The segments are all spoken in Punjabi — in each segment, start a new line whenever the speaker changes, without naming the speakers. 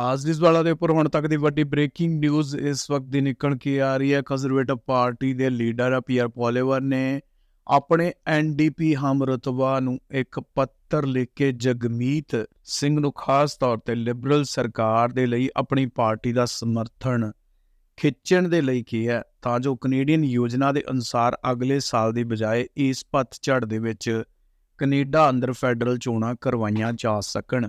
ਅੱਜ ਇਸ ਵਾਲਾ ਦੇ ਉੱਪਰ ਹੁਣ ਤੱਕ ਦੀ ਵੱਡੀ ਬ੍ਰੇਕਿੰਗ ਨਿਊਜ਼ ਇਸ ਵਕਤ ਦੀ ਨਿਕਲ ਕੇ ਆ ਰਹੀ ਹੈ। ਕੰਜ਼ਰਵੇਟਿਵ ਪਾਰਟੀ ਦੇ ਲੀਡਰ ਪੀਅਰ ਪੋਲੇਵਰ ਨੇ ਆਪਣੇ ਐਨਡੀਪੀ ਹਮਰਤਬਾ ਨੂੰ ਇੱਕ ਪੱਤਰ ਲਿਖ ਕੇ ਜਗਮੀਤ ਸਿੰਘ ਨੂੰ ਖਾਸ ਤੌਰ ਤੇ ਲਿਬਰਲ ਸਰਕਾਰ ਦੇ ਲਈ ਆਪਣੀ ਪਾਰਟੀ ਦਾ ਸਮਰਥਨ ਖਿੱਚਣ ਦੇ ਲਈ ਕਿਹਾ ਤਾਂ ਜੋ ਕੈਨੇਡੀਅਨ ਯੋਜਨਾ ਦੇ ਅਨੁਸਾਰ ਅਗਲੇ ਸਾਲ ਦੀ ਬਜਾਏ ਇਸ ਪਤਝੜ ਦੇ ਵਿੱਚ ਕੈਨੇਡਾ ਅੰਦਰ ਫੈਡਰਲ ਚੋਣਾਂ ਕਰਵਾਈਆਂ ਜਾ ਸਕਣ।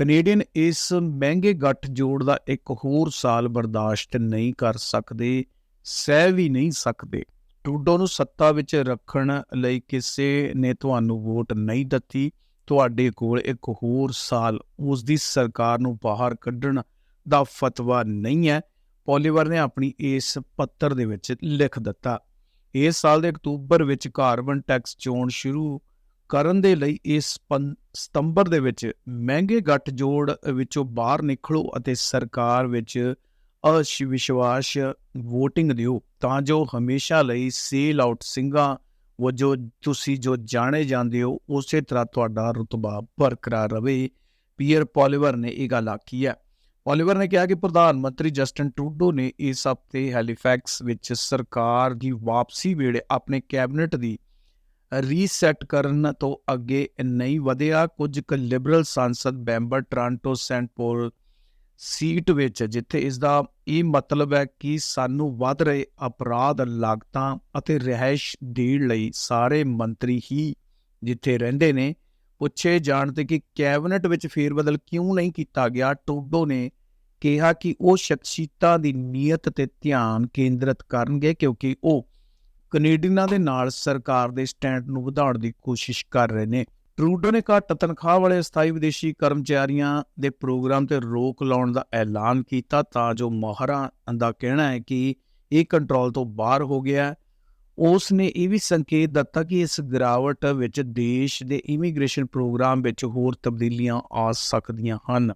ਕੈਨੇਡੀਅਨ ਇਸ ਮਹਿੰਗੇ ਗੱਠ ਜੋੜ ਦਾ ਇੱਕ ਹੋਰ ਸਾਲ ਬਰਦਾਸ਼ਤ ਨਹੀਂ ਕਰ ਸਕਦੇ, ਸਹਿ ਵੀ ਨਹੀਂ ਸਕਦੇ। ਟੂਡੋ ਨੂੰ ਸੱਤਾ ਵਿੱਚ ਰੱਖਣ ਲਈ ਕਿਸੇ ਨੇ ਤੁਹਾਨੂੰ ਵੋਟ ਨਹੀਂ ਦਿੱਤੀ, ਤੁਹਾਡੇ ਕੋਲ ਇੱਕ ਹੋਰ ਸਾਲ ਉਸ ਦੀ ਸਰਕਾਰ ਨੂੰ ਬਾਹਰ ਕੱਢਣ ਦਾ ਫਤਵਾ ਨਹੀਂ ਹੈ। ਪੋਲੀਵਰ ਨੇ ਆਪਣੀ ਇਸ ਪੱਤਰ ਦੇ ਵਿੱਚ ਲਿਖ ਦਿੱਤਾ, ਇਸ ਸਾਲ ਦੇ ਅਕਤੂਬਰ ਵਿੱਚ ਕਾਰਬਨ ਟੈਕਸ ਚੋਣ ਸ਼ੁਰੂ ਕਰਨ ਦੇ ਲਈ ਇਸ ਸਤੰਬਰ ਦੇ ਵਿੱਚ ਮਹਿੰਗੇ ਗੱਠ ਜੋੜ ਵਿੱਚੋਂ ਬਾਹਰ ਨਿਕਲੋ ਅਤੇ ਸਰਕਾਰ ਵਿੱਚ ਅਸ਼ਵਿਸ਼ਵਾਸ VOTING ਦਿਓ, ਤਾਂ ਜੋ ਹਮੇਸ਼ਾ ਲਈ ਸੇਲ ਆਊਟ ਸਿੰਘਾਂ ਵਜੋਂ ਤੁਸੀਂ ਜੋ ਜਾਣੇ ਜਾਂਦੇ ਹੋ, ਉਸੇ ਤਰ੍ਹਾਂ ਤੁਹਾਡਾ ਰੁਤਬਾ ਬਰਕਰਾਰ ਰਵੇ। ਪੀਅਰ ਪੋਲੀਵਰ ਨੇ ਇਹ ਗੱਲ ਆਖੀ ਹੈ। ਪੋਲੀਵਰ ਨੇ ਕਿਹਾ ਕਿ ਪ੍ਰਧਾਨ ਮੰਤਰੀ ਜਸਟਨ ਟਰੂਡੋ ਨੇ ਇਸ ਹਫ਼ਤੇ ਹੈਲੀਫੈਕਸ ਵਿੱਚ ਸਰਕਾਰ ਦੀ ਵਾਪਸੀ ਵੇਲੇ ਆਪਣੇ ਕੈਬਨਿਟ ਦੀ ਰੀਸੈਟ ਕਰਨ ਤੋਂ ਅੱਗੇ ਨਹੀਂ ਵਧਿਆ। ਕੁਝ ਕੁ ਲਿਬਰਲ ਸੰਸਦ member Toronto St Paul seat ਵਿੱਚ, ਜਿੱਥੇ ਇਸ ਦਾ ਇਹ ਮਤਲਬ ਹੈ ਕਿ ਸਾਨੂੰ ਵੱਧ ਰਹੇ ਅਪਰਾਧ, ਲਾਗਤਾਂ ਅਤੇ ਰਿਹਾਇਸ਼ ਦੇਣ ਲਈ ਸਾਰੇ ਮੰਤਰੀ ਹੀ ਜਿੱਥੇ ਰਹਿੰਦੇ ਨੇ, ਪੁੱਛੇ ਜਾਣ ਤੇ ਕਿ ਕੈਬਨਿਟ ਵਿੱਚ ਫੇਰਬਦਲ ਕਿਉਂ ਨਹੀਂ ਕੀਤਾ ਗਿਆ? ਟੋਬੋ ਨੇ ਕਿਹਾ ਕਿ ਉਹ ਸ਼ਖਸੀਅਤਾਂ ਦੀ ਨੀਅਤ ਤੇ ਧਿਆਨ ਕੇਂਦਰਿਤ ਕਰਨਗੇ ਕਿਉਂਕਿ ਉਹ ਕੈਨੇਡੀਅਨਾਂ ਦੇ ਨਾਲ ਸਰਕਾਰ ਦੇ ਸਟੈਂਡ ਨੂੰ ਵਧਾਉਣ ਦੀ ਕੋਸ਼ਿਸ਼ ਕਰ ਰਹੇ ਨੇ। ਟਰੂਡੋ ਨੇ ਘੱਟ ਤਨਖਾਹ ਵਾਲੇ ਸਥਾਈ ਵਿਦੇਸ਼ੀ ਕਰਮਚਾਰੀਆਂ ਦੇ ਪ੍ਰੋਗਰਾਮ ਤੇ ਰੋਕ ਲਾਉਣ ਦਾ ਐਲਾਨ ਕੀਤਾ ਤਾਂ ਜੋ ਮਾਹਰਾਂ ਦਾ ਕਹਿਣਾ ਹੈ ਕਿ ਇਹ ਕੰਟਰੋਲ ਤੋਂ ਬਾਹਰ ਹੋ ਗਿਆ ਉਸ ਨੇ ਇਹ ਵੀ ਸੰਕੇਤ ਦਿੱਤਾ ਕਿ ਇਸ ਗਿਰਾਵਟ ਵਿੱਚ ਦੇਸ਼ ਦੇ ਇਮੀਗ੍ਰੇਸ਼ਨ ਪ੍ਰੋਗਰਾਮ ਵਿੱਚ ਹੋਰ ਤਬਦੀਲੀਆਂ ਆ ਸਕਦੀਆਂ ਹਨ।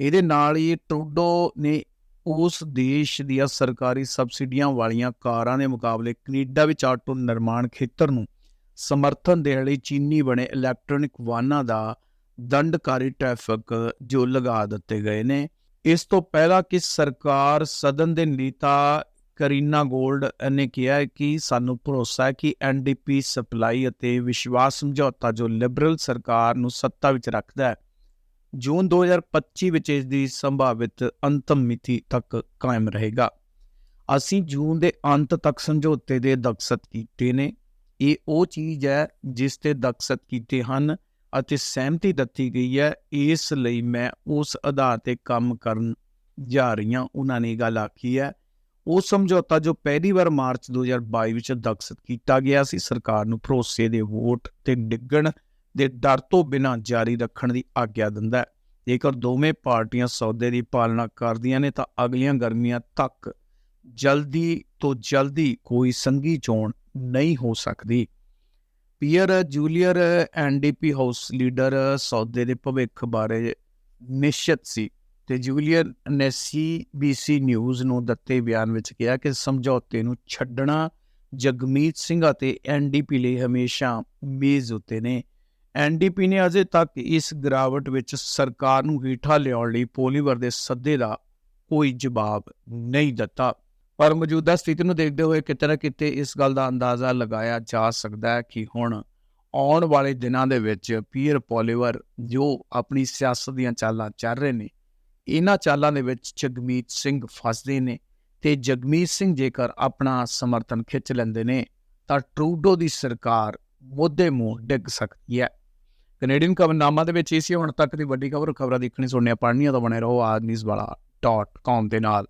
ਇਹਦੇ ਨਾਲ ਹੀ ਟਰੂਡੋ ਨੇ ਉਸ ਦੇਸ਼ ਦੀਆਂ ਸਰਕਾਰੀ ਸਬਸਿਡੀਆਂ ਵਾਲੀਆਂ ਕਾਰਾਂ ਦੇ ਮੁਕਾਬਲੇ ਕੈਨੇਡਾ ਵਿੱਚ ਆਟੋ ਨਿਰਮਾਣ ਖੇਤਰ ਨੂੰ ਸਮਰਥਨ ਦੇਣ ਲਈ ਚੀਨੀ ਬਣੇ ਇਲੈਕਟ੍ਰੋਨਿਕ ਵਾਹਨਾਂ ਦਾ ਦੰਡਕਾਰੀ ਟ੍ਰੈਫਿਕ ਜੋ ਲਗਾ ਦਿੱਤੇ ਗਏ ਨੇ। ਇਸ ਤੋਂ ਪਹਿਲਾਂ ਕਿ ਸਰਕਾਰ ਸਦਨ ਦੇ ਨੇਤਾ ਕਰੀਨਾ ਗੋਲਡ ਨੇ ਕਿਹਾ ਕਿ ਸਾਨੂੰ ਭਰੋਸਾ ਹੈ ਕਿ ਐਨਡੀਪੀ ਸਪਲਾਈ ਅਤੇ ਵਿਸ਼ਵਾਸ ਸਮਝੌਤਾ ਜੋ ਲਿਬਰਲ ਸਰਕਾਰ ਨੂੰ ਸੱਤਾ ਵਿੱਚ ਰੱਖਦਾ ਹੈ ਜੂਨ 2025 ਵਿੱਚ ਇਸ ਦੀ ਸੰਭਾਵਿਤ ਅੰਤਮ ਮਿਤੀ ਤੱਕ ਕਾਇਮ ਰਹੇਗਾ। ਅਸੀਂ ਜੂਨ ਦੇ ਅੰਤ ਤੱਕ ਸਮਝੌਤੇ ਦੇ ਦਸਤਖਤ ਕੀਤੇ ਨੇ। ਇਹ ਉਹ ਚੀਜ਼ ਹੈ ਜਿਸ ਤੇ ਦਸਤਖਤ ਕੀਤੇ ਹਨ ਅਤੇ ਸਹਿਮਤੀ ਦਿੱਤੀ ਗਈ ਹੈ। ਇਸ ਲਈ ਮੈਂ ਉਸ ਆਧਾਰ ਤੇ ਕੰਮ ਕਰਨ ਜਾ ਰਹੀ ਹਾਂ। ਉਹਨਾਂ ਨੇ ਗੱਲ ਆਖੀ ਹੈ। ਉਹ ਸਮਝੌਤਾ ਜੋ ਪਹਿਲੀ ਵਾਰ ਮਾਰਚ 2022 ਵਿੱਚ ਦਸਤਖਤ ਕੀਤਾ ਗਿਆ ਸੀ, ਸਰਕਾਰ ਨੂੰ ਭਰੋਸੇ ਦੇ ਵੋਟ ਤੇ ਡਿੱਗਣ ਦੇ ਡਰ ਤੋਂ ਬਿਨਾਂ ਜਾਰੀ ਰੱਖਣ ਦੀ ਆਗਿਆ ਦਿੰਦਾ ਹੈ। ਜੇਕਰ ਦੋਵੇਂ ਪਾਰਟੀਆਂ ਸੌਦੇ ਦੀ ਪਾਲਣਾ ਕਰਦੀਆਂ ਨੇ ਤਾਂ ਅਗਲੀਆਂ ਗਰਮੀਆਂ ਤੱਕ ਜਲਦੀ ਤੋਂ ਜਲਦੀ ਕੋਈ ਸੰਗੀ ਚੋਣ ਨਹੀਂ ਹੋ ਸਕਦੀ। Peter Julian NDP house leader ਸੌਦੇ ਦੇ ਭਵਿੱਖ ਬਾਰੇ ਨਿਸ਼ਚਿਤ ਸੀ ਤੇ ਜੂਲੀਅਰ ਨੇ ਸੀਬੀਸੀ ਨਿਊਜ਼ ਨੂੰ ਦਿੱਤੇ ਬਿਆਨ ਵਿੱਚ ਕਿਹਾ ਕਿ ਸਮਝੌਤੇ ਨੂੰ ਛੱਡਣਾ ਜਗਮੀਤ ਸਿੰਘ ਅਤੇ ਐਨਡੀਪੀ ਲਈ ਹਮੇਸ਼ਾ ਮੇਜ਼ ਉੱਤੇ ਨੇ। ਐਨਡੀਪੀ ਨੇ ਅਜੇ ਤੱਕ ਇਸ ਗਿਰਾਵਟ ਵਿੱਚ ਸਰਕਾਰ ਨੂੰ ਹੀਠਾ ਲਿਆਉਣ ਲਈ ਪੋਲੀਵਰ ਦੇ ਸੱਦੇ ਦਾ ਕੋਈ ਜਵਾਬ ਨਹੀਂ ਦਿੱਤਾ। ਪਰ ਮੌਜੂਦਾ ਸਥਿਤੀ ਨੂੰ ਦੇਖਦੇ ਹੋਏ ਕਿਤੇ ਨਾ ਕਿਤੇ ਇਸ ਗੱਲ ਦਾ ਅੰਦਾਜ਼ਾ ਲਗਾਇਆ ਜਾ ਸਕਦਾ ਹੈ ਕਿ ਹੁਣ ਆਉਣ ਵਾਲੇ ਦਿਨਾਂ ਦੇ ਵਿੱਚ ਪੀਅਰ ਪੋਲੀਵਰ ਜੋ ਆਪਣੀ ਸਿਆਸਤ ਦੀਆਂ ਚਾਲਾਂ ਚੱਲ ਰਹੇ ਨੇ, ਇਹਨਾਂ ਚਾਲਾਂ ਦੇ ਵਿੱਚ ਜਗਮੀਤ ਸਿੰਘ ਫਸਦੇ ਨੇ ਤੇ ਜਗਮੀਤ ਸਿੰਘ ਜੇਕਰ ਆਪਣਾ ਸਮਰਥਨ ਖਿੱਚ ਲੈਂਦੇ ਨੇ ਤਾਂ ਟਰੂਡੋ ਦੀ ਸਰਕਾਰ ਮੋਢੇ ਮੂੰਹ ਡਿੱਗ ਸਕਦੀ ਹੈ। ਕੈਨੇਡੀਅਨ ਖਬਰਨਾਮਾ ਦੇ ਵਿੱਚ ਇਸੇ ਹੁਣ ਤੱਕ ਦੀ ਵੱਡੀ ਖਬਰ, ਖਬਰਾਂ ਦੇਖਣੀ ਸੁਣਨੀਆਂ ਪੜ੍ਹਨੀਆਂ ਤਾਂ ਬਣੇ ਰਹੋ ਆਦਮੀਜ਼ ਵਾਲਾ .com ਦੇ ਨਾਲ।